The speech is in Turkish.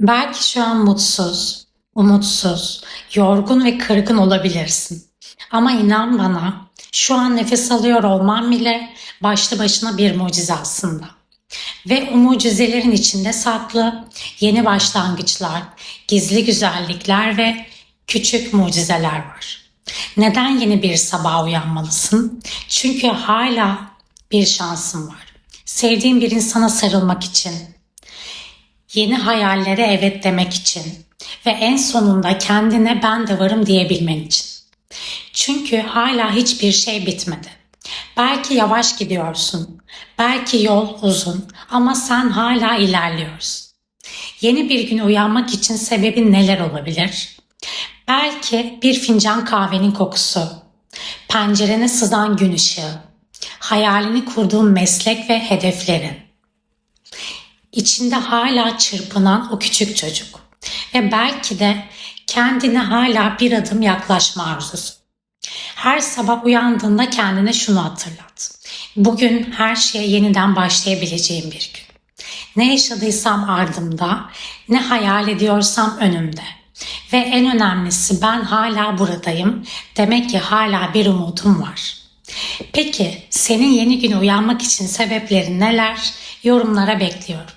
Belki şu an mutsuz, umutsuz, yorgun ve kırgın olabilirsin. Ama inan bana, şu an nefes alıyor olman bile başlı başına bir mucize aslında. Ve o mucizelerin içinde saklı yeni başlangıçlar, gizli güzellikler ve küçük mucizeler var. Neden yeni bir sabah uyanmalısın? Çünkü hala bir şansın var. Sevdiğin bir insana sarılmak için, yeni hayallere evet demek için ve en sonunda kendine ben de varım diyebilmen için. Çünkü hala hiçbir şey bitmedi. Belki yavaş gidiyorsun, belki yol uzun ama sen hala ilerliyorsun. Yeni bir gün uyanmak için sebebin neler olabilir? Belki bir fincan kahvenin kokusu, pencerene sızan gün ışığı, hayalini kurduğun meslek ve hedeflerin. İçinde hala çırpınan o küçük çocuk ve belki de kendine hala bir adım yaklaşma arzusu. Her sabah uyandığında kendine şunu hatırlat. Bugün her şeye yeniden başlayabileceğim bir gün. Ne yaşadıysam ardımda, ne hayal ediyorsam önümde. Ve en önemlisi ben hala buradayım. Demek ki hala bir umudum var. Peki senin yeni güne uyanmak için sebeplerin neler? Yorumlara bekliyorum.